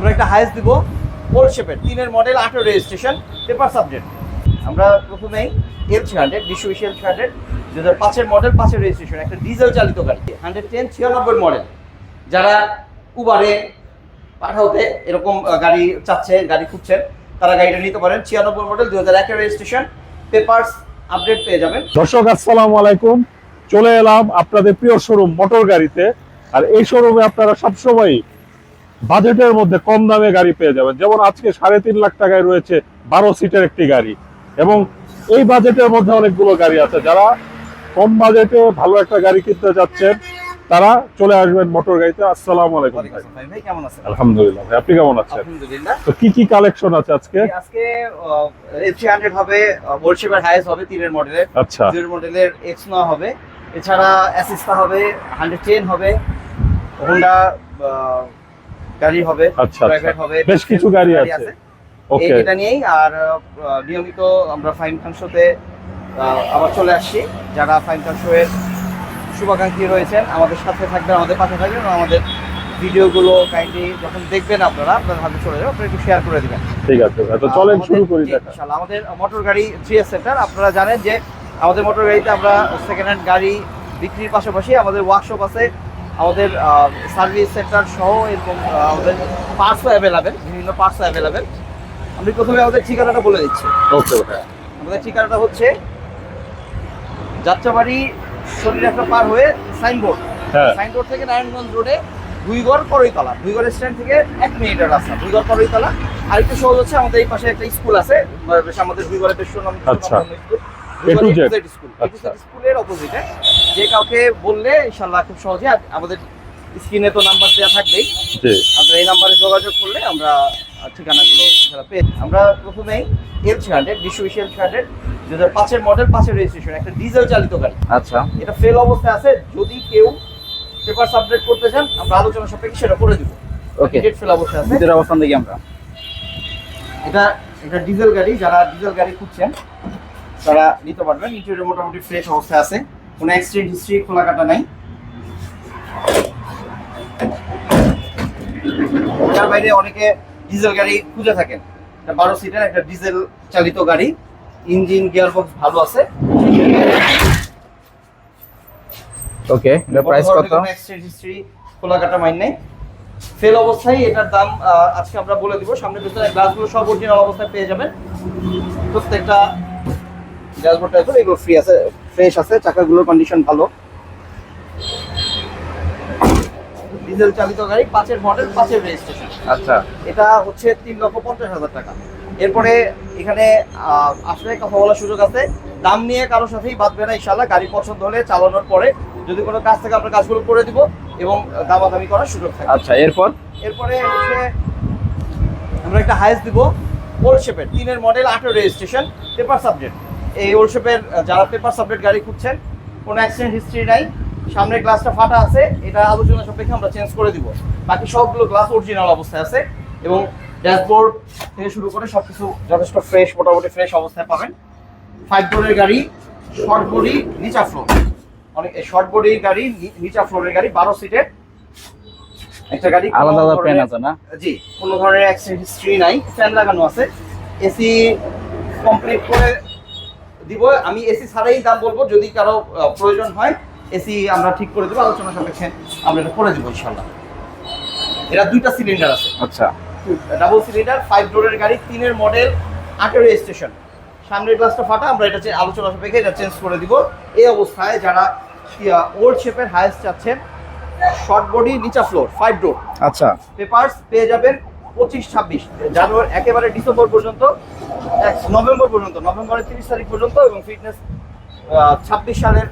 আমরা একটা হাইস দিব ওল্ড শেপের তিনের মডেল আঠেরো রেজিস্ট্রেশন পেপার সাবজেক্ট আমরা প্রথমেই এল থ্রি হান্ড্রেড বিশ্ববিশি এল থ্রি হান্ড্রেড দু হাজার পাঁচের মডেল পাঁচের রেজিস্ট্রেশন একটা ডিজেল চালিত গাড়ি। হান্ড্রেড টেন ছিয়ানব্বই মডেল যারা উবারে পাঠাওতে এরকম গাড়ি চাচ্ছে, গাড়ি খুঁজছেন, তারা গাড়িটা নিতে পারেন। ছিয়ানব্বই মডেল দু হাজার একের রেজিস্ট্রেশন পেপার্স আপডেট পেয়ে যাবেন। দর্শক, আসসালামু আলাইকুম। চলে এলাম আপনাদের প্রিয় শোরুম মোটর গাড়িতে। আর এই শোরুমে আপনারা সবসময় বাজেটের মধ্যে কম দামে গাড়ি পেয়ে যাবেন। যেমন আজকে সাড়ে তিন লাখ টাকায় রয়েছে বারো সিটের একটি গাড়ি। এবং এই বাজেটের মধ্যে অনেকগুলো গাড়ি আছে। যারা কম বাজেটে ভালো একটা গাড়ি কিনতে যাচ্ছেন তারা চলে আসবেন মোটর গাড়িতে। আসসালামু আলাইকুম ভাই। কেমন আছেন? আলহামদুলিল্লাহ ভাই আপনি কেমন আছেন? আলহামদুলিল্লাহ। তো কি কি কালেকশন আছে আজকে? আজকে হান্ড্রেড হবে ওল্ড হাইস হবে তিনের মডেলের আচ্ছা। জিরো মডেলের এক্স নয় হবে। এছাড়া অ্যাসিস্টা হবে হান্ড্রেড টেন হবে। হোন্ডা গাড়ি হবে আচ্ছা, আচ্ছা। প্রাইভেট হবে বেশ কিছু গাড়ি আছে। ওকে এটা নিয়েই আর নিয়মিত আমরা ফাইন শোতে আবার চলে আসছি যারা ফাইন এর শুভাকাঙ্ক্ষী রয়েছেন আমাদের সাথে থাকবেন আমাদের পাশে থাকবেন আমাদের ভিডিওগুলো কাইন্ডলি যখন দেখবেন আপনারা আপনাদের হাতে চলে যাবে আপনারা একটু শেয়ার করে দিবেন ঠিক আছে। তো চলেন শুরু করি ইনশাআল্লাহ। আমাদের মোটর গাড়ি জিএস সেন্টার আপনারা জানেন যে আমাদের মোটর গাড়িতে আমরা সেকেন্ড হ্যান্ড গাড়ি বিক্রির পাশাপাশি আমাদের ওয়ার্কশপ আছে আমাদের সার্ভিস সেন্টার সহ আহ, আমাদের পার্টসও অ্যাভেলেবেল বিভিন্ন পার্টসও অ্যাভেলেবেল আমি প্রথমে আমাদের ঠিকানাটা বলে দিচ্ছি। ওকে আমাদের ঠিকানাটা হচ্ছে যাত্রাবাড়ি শরীর একটা পার হয়ে সাইনবোর্ড হ্যাঁ। সাইনবোর্ড থেকে নারায়ণগঞ্জ রোডে দুইগড় করইতলা দুইগড় স্ট্যান্ড থেকে এক মিনিটের রাস্তা দুইগড় করইতলা আরেকটু সহজ হচ্ছে আমাদের এই পাশে একটা স্কুল আছে আমাদের দুইগড়ে বেশ সুনাম আচ্ছা। স্কুল স্কুল আচ্ছা। স্কুলের অপোজিটে যে কাউকে বললে ইনশাল্লাহ খুব সহজে আমাদের স্ক্রিনে তো নাম্বার দেওয়া থাকবেই। আপনারা এই নাম্বারে যোগাযোগ করলে আমরা ঠিকানাগুলো পেয়ে আমরা প্রথমেই এল থ্রি হান্ড্রেড বিশ্ববিশি এল থ্রি হান্ড্রেড দু হাজার পাঁচের মডেল পাঁচের রেজিস্ট্রেশন একটা ডিজেল চালিত গাড়ি। আচ্ছা। এটা ফেল অবস্থায় আছে যদি কেউ পেপার সাবমিট করতে চান আমরা আলোচনা সাপেক্ষে সেটা করে দিব। ওকে ডেট ফেল অবস্থায় আছে। ভিতরের অবস্থান দেখি আমরা। এটা এটা ডিজেল গাড়ি যারা ডিজেল গাড়ি খুঁজছেন তারা নিতে পারবেন ইন্টেরিয়র মোটামুটি ফ্রেশ অবস্থায় আছে। কোনো অ্যাক্সিডেন্ট হিস্ট্রি খোলা কাটা নাই। তার বাইরে অনেকে ডিজেল গাড়ি খুঁজে থাকেন। এটা বারো সিটের একটা ডিজেল চালিত গাড়ি। ইঞ্জিন গিয়ার বক্স ভালো আছে। ওকে এটা প্রাইস কত? এক্সচেঞ্জ হিস্ট্রি খোলা কাটা মাইন নেই। ফেল অবস্থায় এটার দাম আজকে আমরা বলে দিব। সামনে পিছনে গ্লাসগুলো সব অরিজিনাল অবস্থায় পেয়ে যাবেন। প্রত্যেকটা ড্যাশবোর্ডটা এখন এগুলো ফ্রি আছে ফ্রেশ আছে চাকাগুলোর কন্ডিশন ভালো। ডিজেল চালিত গাড়ি পাঁচের মডেল পাঁচের রেজিস্ট্রেশন আচ্ছা। এটা হচ্ছে তিন লক্ষ পঞ্চাশ হাজার টাকা। এরপরে এখানে আসলে কথা বলার সুযোগ আছে। দাম নিয়ে কারোর সাথেই বাঁধবে না ইনশাল্লাহ গাড়ি পছন্দ হলে চালানোর পরে যদি কোনো কাজ থাকে আপনার কাজগুলো করে দিব এবং দামাদামি করার সুযোগ থাকে। আচ্ছা এরপর? এরপরে হচ্ছে আমরা একটা হাইস দিব। ওল্ড শেপের তিনের মডেল আঠেরো রেজিস্ট্রেশন পেপার সাবজেক্ট এই ওল্ড শেপের যারা পেপার সাবজেক্ট গাড়ি খুঁজছেন কোনো অ্যাক্সিডেন্ট হিস্ট্রি নাই সামনের গ্লাসটা ফাটা আছে এটা আলোচনা সাপেক্ষে আমরা চেঞ্জ করে দিব। বাকি সবগুলো গ্লাস অরিজিনাল অবস্থায় আছে এবং ড্যাশবোর্ড থেকে শুরু করে সব কিছু যথেষ্ট ফ্রেশ মোটামুটি ফ্রেশ অবস্থায় পাবেন। ফাইভ ডোরের গাড়ি শর্ট বডি নিচা ফ্লোর অনেক শর্ট বডির গাড়ি নিচা ফ্লোরের গাড়ি বারো সিটের একটা গাড়ি আলাদা আলাদা পেন আছে না? জি কোনো ধরনের অ্যাক্সিডেন্ট হিস্ট্রি নাই ফ্যান লাগানো আছে। এসি কমপ্লিট করে দিব আমি এসি ছাড়াই দাম বলব যদি কারও প্রয়োজন হয় এসি আমরা ঠিক করে দেবো আলোচনা সাপেক্ষে আমরা এটা করে দেবো ইনশাল্লাহ এটা দুইটা সিলিন্ডার আছে। আচ্ছা। ডাবল সিলিন্ডার ফাইভ ডোরের গাড়ি তিনের মডেল আঠেরো স্টেশন সামনের গ্লাসটা ফাটা আমরা এটা আলোচনা সাপেক্ষে এটা চেঞ্জ করে দিব। এই অবস্থায় যারা ওল্ড শেপের হায়েস্ট চাচ্ছেন শর্ট বডি নিচা ফ্লোর ফাইভ ডোর আচ্ছা। পেপারস পেয়ে যাবেন পঁচিশ ছাব্বিশ জানুয়ারি একেবারে ডিসেম্বর পর্যন্ত নভেম্বর পর্যন্ত নভেম্বরের তিরিশ তারিখ পর্যন্ত এবং ফিটনেস ছাব্বিশ সালের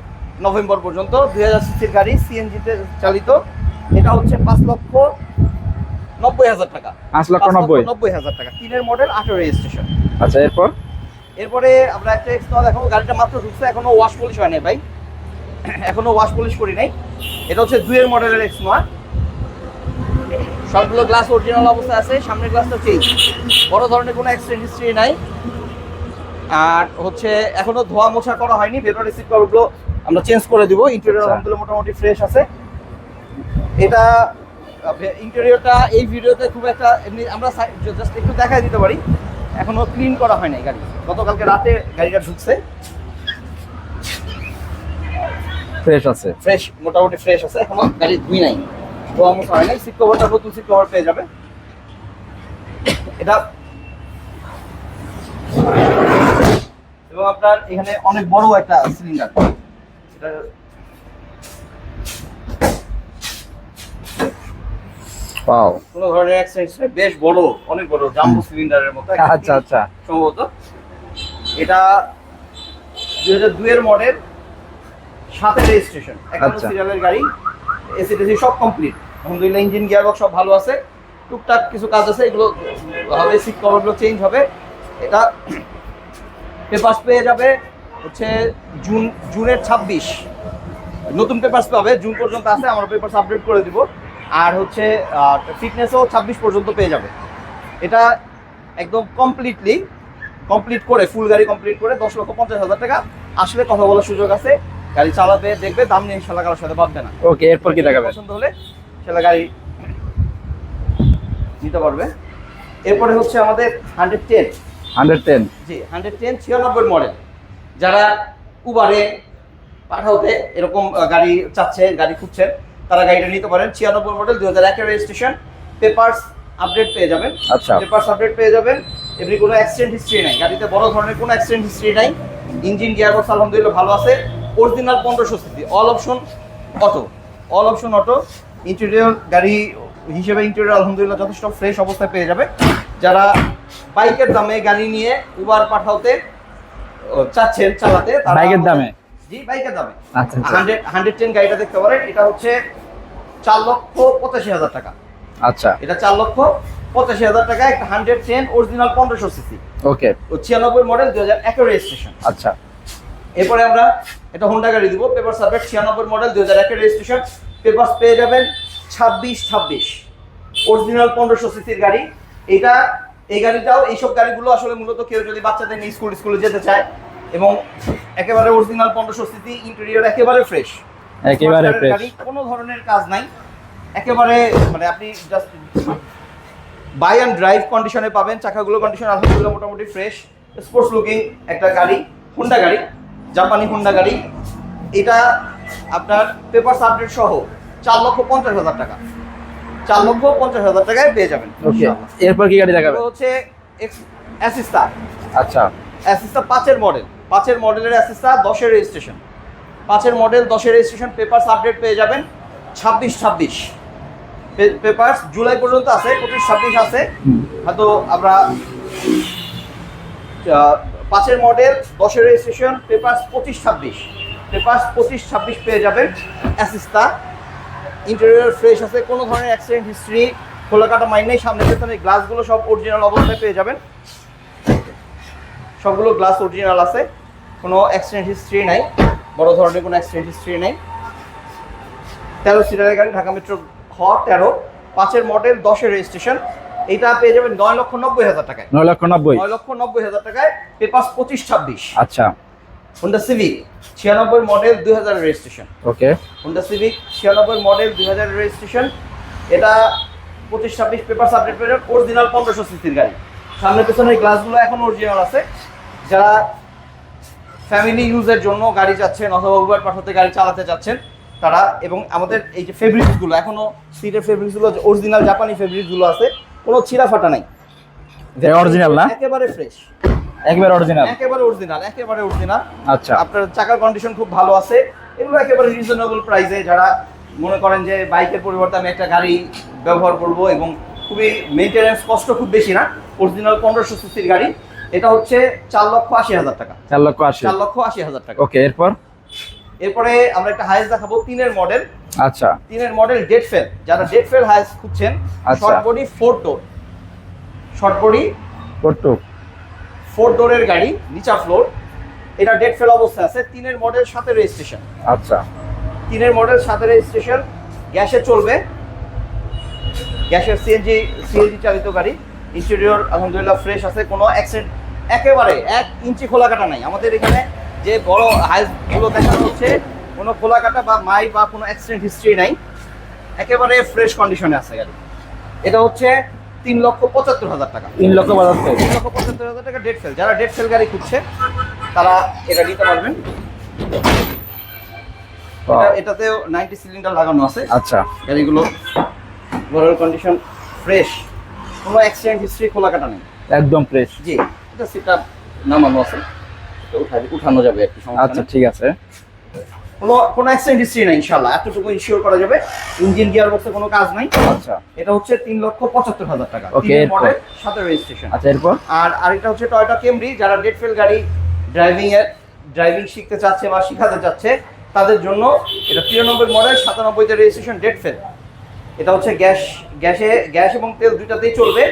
নভেম্বর পর্যন্ত দুই হাজার সিসির গাড়ি সিএনজিতে চালিত। এটা হচ্ছে পাঁচ লক্ষ নব্বই হাজার টাকা। পাঁচ লক্ষ নব্বই। নব্বই হাজার টাকা। তিনের মডেল আঠেরো রেজিস্ট্রেশন আচ্ছা এরপর? এরপরে আমরা একটা এক্সট্রা দেখাবো। গাড়িটা মাত্র ঢুকছে এখনও ওয়াশ পলিশ হয় নাই ভাই। এখনও ওয়াশ পলিশ করি নাই। এটা হচ্ছে দুইয়ের মডেলের এক্স নোয়া সবগুলো গ্লাস অরিজিনাল অবস্থায় আছে সামনের গ্লাসটা চেঞ্জ বড় ধরনের কোনো অ্যাক্সিডেন্ট হিস্ট্রি নাই। আর হচ্ছে এখনও ধোয়া মোছা করা হয়নি ভেতরে সিট কভারগুলো আমরা চেঞ্জ করে দিব। ইন্টেরিয়র আচ্ছা। আলহামদুলিল্লাহ মোটামুটি ফ্রেশ আছে। এটা ইন্টেরিয়রটা এই ভিডিওতে খুব একটা এমনি আমরা জাস্ট একটু দেখাই দিতে পারি। এখনও ক্লিন করা হয় নাই গাড়ি। গতকালকে রাতে গাড়িটা ঢুকছে। ফ্রেশ আছে। ফ্রেশ মোটামুটি ফ্রেশ আছে। এখনও গাড়ি ধুই নাই। ধোয়া মোছা হয় নাই সিট কভারটা নতুন সিট কভার পেয়ে যাবে। এটা এবং আপনার এখানে অনেক বড় একটা সিলিন্ডার এটা পাও কোনো ধরনের অ্যাক্সিডেন্ট বেশ বড় অনেক বড় জাম্বো সিলিন্ডারের মতো আচ্ছা আচ্ছা। সম্ভবত। এটা দুই হাজার দুইয়ের মডেল সাথে রেজিস্ট্রেশন একান্ন আচ্ছা। সিরিয়ালের গাড়ি এসি টেসি সব কমপ্লিট আলহামদুলিল্লাহ ইঞ্জিন গিয়ারবক্স সব ভালো আছে। টুকটাক কিছু কাজ আছে এগুলো হবে সিট কভারগুলো চেঞ্জ হবে। এটা পেপার্স পেয়ে যাবে হচ্ছে জুন জুনের ছাব্বিশ। নতুন পেপার্স পাবে জুন পর্যন্ত আছে আমরা পেপার্স আপডেট করে দিব। আর হচ্ছে ফিটনেসও ছাব্বিশ পর্যন্ত পেয়ে যাবে। এটা একদম কমপ্লিটলি কমপ্লিট করে ফুল গাড়ি কমপ্লিট করে দশ লক্ষ পঞ্চাশ হাজার টাকা আসলে কথা বলার সুযোগ আছে। গাড়ি চালাবে দেখবে দাম নিয়ে ইনশাল্লাহ কারোর সাথে বাঁধবে না। ওকে এরপর কি দেখাবেন পছন্দ হলে সেটা গাড়ি নিতে পারবে। এরপরে হচ্ছে আমাদের hundred ten hundred ten G hundred ten ছিয়ানব্বই মডেল যারা উবারে পাঠাওতে এরকম গাড়ি চাচ্ছে গাড়ি খুঁজছেন তারা গাড়িটা নিতে পারেন। ছিয়ানব্বই মডেল দু হাজার একের রেজিস্ট্রেশন পেপার্স আপডেট পেয়ে যাবেন। আচ্ছা। পেপার্স আপডেট পেয়ে যাবেন। এমনি কোনো অ্যাক্সিডেন্ট হিস্ট্রি নাই। গাড়িতে বড় ধরনের কোনো অ্যাক্সিডেন্ট হিস্ট্রি নাই। ইঞ্জিন গিয়ারবক্স আলহামদুলিল্লাহ ভালো আছে। অরিজিনাল পনেরোশো CC. All option auto all option auto interior গাড়ি হিসেবে ইন্টেরিয়র আলহামদুলিল্লাহ যথেষ্ট ফ্রেশ অবস্থায় পেয়ে যাবে। যারা বাইকের দামে গাড়ি নিয়ে উবার পাঠাওতে ও, চাচ্ছেন চালাতে বাইকের দামে? জি বাইকের দামে। আচ্ছা হান্ড্রেড হান্ড্রেড টেন গাড়িটা দেখতে পারেন এটা হচ্ছে চার লক্ষ পঁচাশি হাজার টাকা। আচ্ছা। এটা চার লক্ষ পঁচাশি হাজার টাকা একটা হান্ড্রেড টেন অরিজিনাল পনেরোশো সিসি ওকে। ও ছিয়ানব্বই মডেল দু হাজার একের রেজিস্ট্রেশন আচ্ছা। এরপরে আমরা এটা হোন্ডা গাড়ি দিব পেপার সাবজেক্ট ছিয়ানব্বই মডেল দু হাজার একের রেজিস্ট্রেশন পেপার পেয়ে যাবেন ছাব্বিশ ছাব্বিশ। অরিজিনাল পনেরোশো সিসির গাড়ি। এটা এই গাড়িটাও এইসব গাড়িগুলো আসলে মূলত কেউ যদি বাচ্চাদের নিয়ে স্কুল স্কুলে যেতে চায় এবং একেবারে অরিজিনাল পনেরোশো সিসি ইন্টেরিয়র একেবারে ফ্রেশ একেবারে ফ্রেশ কোনো ধরনের কাজ নাই। একেবারে মানে আপনি জাস্ট বাই অ্যান্ড ড্রাইভ কন্ডিশনে পাবেন। চাকাগুলো কন্ডিশন আলহামদুলিল্লাহ মোটামুটি ফ্রেশ স্পোর্টস লুকিং একটা গাড়ি হুন্ডা গাড়ি জাপানি হুন্ডা গাড়ি। এটা আপনার পেপার আপডেট সহ চার লক্ষ পঞ্চাশ হাজার টাকা। চার লক্ষ পঞ্চাশ হাজার টাকায় পেয়ে যাবেন। এরপর কি গাড়ি দেখাবেন? হচ্ছে অ্যাসিস্টা আচ্ছা। অ্যাসিস্টা পাঁচের মডেল পাঁচের মডেলের অ্যাসিস্টা দশের রেজিস্ট্রেশন পাঁচের মডেল দশের রেজিস্ট্রেশন পেপারস আপডেট পেয়ে যাবেন ছাব্বিশ ছাব্বিশ। পেপারস জুলাই পর্যন্ত আছে পঁচিশ ছাব্বিশ আছে। হয়তো আমরা পাঁচের মডেল দশের রেজিস্ট্রেশন পেপারস পঁচিশ ছাব্বিশ। পেপারস পঁচিশ ছাব্বিশ পেয়ে যাবেন। অ্যাসিস্তা ইন্টেরিয়র ফ্রেশ আছে কোনো ধরনের অ্যাক্সিডেন্ট হিস্ট্রি খোলা কাটা মাইন নেই সামনে পেছনে গ্লাসগুলো সব অরিজিনাল অবস্থায় পেয়ে যাবেন। সবগুলো গ্লাস অরিজিনাল আছে কোনো অ্যাক্সিডেন্ট হিস্ট্রি নাই বড় ধরনের কোনো অ্যাক্সিডেন্ট হিস্ট্রি নাই। তেরো সিটারের গাড়ি ঢাকা মেট্রো খ তেরো। পাঁচের মডেল দশের রেজিস্ট্রেশন এইটা পেয়ে যাবেন নয় লক্ষ নব্বই হাজার টাকায়। নয় লক্ষ নব্বই। নয় লক্ষ নব্বই হাজার টাকায় পেপার পঁচিশ ছাব্বিশ। আচ্ছা। হোন্ডা সিভিক ছিয়ানব্বই মডেল দুই হাজার রেজিস্ট্রেশন ওকে হোন্ডা সিভিক ছিয়ানব্বই মডেল দুই হাজার রেজিস্ট্রেশন এটা পঁচিশ ছাব্বিশ পেপার সাবজেক্ট পেয়ে অরিজিনাল পনেরোশো সিসির গাড়ি। সামনে পেছনের গ্লাসগুলো এখন অরিজিনাল আছে। যারা ফ্যামিলি ইউজের জন্য গাড়ি যাচ্ছেন অথবা উবার পাঠাতে গাড়ি চালাতে যাচ্ছেন তারা এবং আমাদের এই যে ফেব্রিক্সগুলো এখনও সিটের ফেব্রিক্সগুলো অরিজিনাল জাপানি ফেব্রিক্সগুলো আছে কোনো ছিঁড়া ফাটা নাই। অরিজিনাল না? একেবারে ফ্রেশ একবার অরিজিনাল একেবারে অরিজিনাল একেবারে অরিজিনাল আচ্ছা। আপনার চাকার কন্ডিশন খুব ভালো আছে। এগুলো একেবারে রিজনেবল প্রাইসে যারা মনে করেন যে বাইকের পরিবর্তে আমি একটা গাড়ি ব্যবহার করব এবং খুবই মেনটেন্যান্স কষ্ট খুব বেশি না অরিজিনাল পনেরোশো সিসির গাড়ি। এটা হচ্ছে চার লক্ষ আশি হাজার টাকা। চার লক্ষ আশি। চার লক্ষ আশি হাজার টাকা। ওকে এরপর? এরপরে আমরা একটা হাইস দেখাবো তিনের মডেল আচ্ছা। তিনের মডেল ডেট ফেল যারা ডেট ফেল হাইস খুঁজছেন। Short body four door short body কট্টু four ডোরের গাড়ি নিচা ফ্লোর। এটা ডেট ফেল অবস্থায় আছে তিনের মডেল সাথে রেজিস্ট্রেশন। আচ্ছা। তিনের মডেল সাথে রেজিস্ট্রেশন গ্যাসে চলবে। গ্যাসের সিএনজি সিএনজি চালিত গাড়ি। ইন্টেরিয়র আলহামদুলিল্লাহ ফ্রেশ আছে কোনো অ্যাক্সিডেন্ট একেবারে এক ইঞ্চি খোলা কাটা নাই। আমাদের এখানে যে বড় হাইসগুলো দেখানো হচ্ছে কোনো খোলা কাটা বা মাই বা কোনো অ্যাক্সিডেন্ট হিস্ট্রি নাই। একেবারে ফ্রেশ কন্ডিশনে আছে গাড়ি। এটা হচ্ছে তিন লক্ষ পঁচাত্তর হাজার টাকা। তিন লক্ষ বাজাচ্ছে তিন লক্ষ পঁচাত্তর হাজার টাকা ডেট ফেল যারা ডেট ফেল গাড়ি খুঁজছে তারা এটা নিতে পারবেন। এটাতেও নাইনটি সিলিন্ডার লাগানো আছে। আচ্ছা। গাড়িগুলো ওভারঅল কন্ডিশন ফ্রেশ কোনো অ্যাক্সিডেন্ট হিস্ট্রি খোলা কাটা নেই। একদম ফ্রেশ জি এটা সেটা নামানো আছে। উঠানো যাবে একটু আচ্ছা ঠিক আছে। কোনো কোনো অ্যাক্সিডেন্ট হিস্ট্রি নাই ইনশাল্লাহ এতটুকু ইনশিওর করা যাবে। ইঞ্জিন গিয়ার বক্সে কোনো কাজ নাই। আচ্ছা। এটা হচ্ছে তিন লক্ষ পঁচাত্তর হাজার টাকা। তিনের মডেল সাথে রেজিস্ট্রেশন আচ্ছা এরপর? আর আরেকটা হচ্ছে টয়োটা কেমব্রি যারা ডেট ফেল গাড়ি ড্রাইভিং এর ড্রাইভিং শিখতে চাচ্ছে বা শিখাতে চাচ্ছে তাদের জন্য এটা তিরানব্বই মডেল সাতানব্বইতে রেজিস্ট্রেশন ডেট ফেল এটা হচ্ছে গ্যাস গ্যাসে গ্যাস এবং তেল দুইটাতেই চলবে।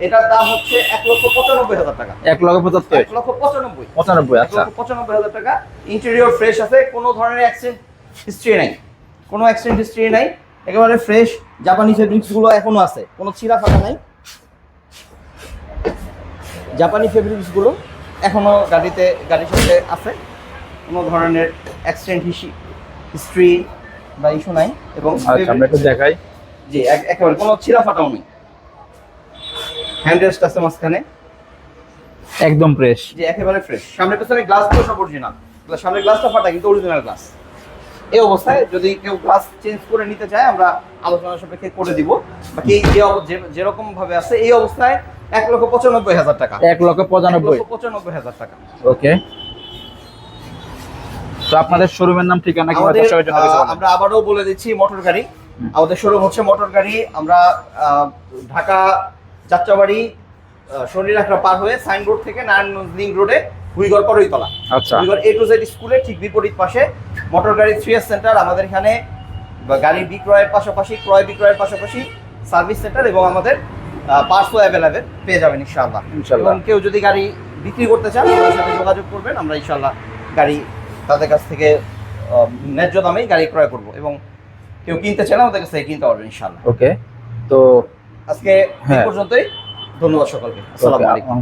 এটার দাম হচ্ছে এক লক্ষ পঁচানব্বই হাজার টাকা। এক লক্ষ পঁচাত্তর। এক লক্ষ পঁচানব্বই। পঁচানব্বই আচ্ছা। পঁচানব্বই হাজার টাকা। ইন্টেরিয়র ফ্রেশ আছে কোনো ধরনের অ্যাক্সিডেন্ট হিস্ট্রি নাই। কোনো অ্যাক্সিডেন্ট হিস্ট্রি নাই একেবারে ফ্রেশ জাপানি ফেব্রিক্সগুলো এখনও আছে কোনো ছিঁড়া ফাটা নাই। জাপানি ফেব্রিক্সগুলো এখনও গাড়িতে গাড়ির সাথে আছে। কোনো ধরনের অ্যাক্সিডেন্ট হিস্ট্রি বা ইস্যু নাই। এবং আচ্ছা আমরা একটু দেখাই। জি এক- একেবারে কোনো ছিঁড়া ফাটাও নেই। হ্যান্ড রেস্ট আছে মাঝখানে। একদম ফ্রেশ যে একেবারে ফ্রেশ সামনে পেছনে গ্লাসগুলো সব অরিজিনাল সামনের গ্লাসটা ফাটা কিন্তু অরিজিনাল গ্লাস এই অবস্থায় যদি কেউ গ্লাস চেঞ্জ করে নিতে চায় আমরা আলোচনা সাপেক্ষে করে দিব। বাকি যে যেরকম ভাবে আছে এই অবস্থায় এক লক্ষ পঁচানব্বই হাজার টাকা। এক লক্ষ পঁচানব্বই। পঁচানব্বই হাজার টাকা। ওকে তো আপনাদের শোরুমের নাম ঠিকানা কি? আমরা আবারও বলে দিচ্ছি মোটর গাড়ি। আমাদের শোরুম হচ্ছে মোটর গাড়ি। আমরা ঢাকা যাত্রাবাড়ি শরীরাখড়া পার হয়ে সাইনবোর্ড থেকে নারায়ণগঞ্জ লিঙ্ক রোডে হুইগড় করইতলা আচ্ছা। হুইগড় এ টু জেড স্কুলের ঠিক বিপরীত পাশে মোটর গাড়ি থ্রি এস সেন্টার আমাদের এখানে গাড়ি বিক্রয়ের পাশাপাশি ক্রয় বিক্রয়ের পাশাপাশি সার্ভিস সেন্টার এবং আমাদের পার্সও অ্যাভেলেবেল পেয়ে যাবেন ইনশাআল্লাহ। এবং কেউ যদি গাড়ি বিক্রি করতে চান আমাদের সাথে যোগাযোগ করবেন আমরা ইনশাআল্লাহ গাড়ি তাদের কাছ থেকে ন্যায্য দামেই গাড়ি ক্রয় করব এবং কেউ কিনতে চান আমাদের কাছ থেকে কিনতে পারবেন ইনশাআল্লাহ। ওকে তো আজকে হ্যাঁ। পর্যন্তই। ধন্যবাদ সকলকে। আসসালামু আলাইকুম।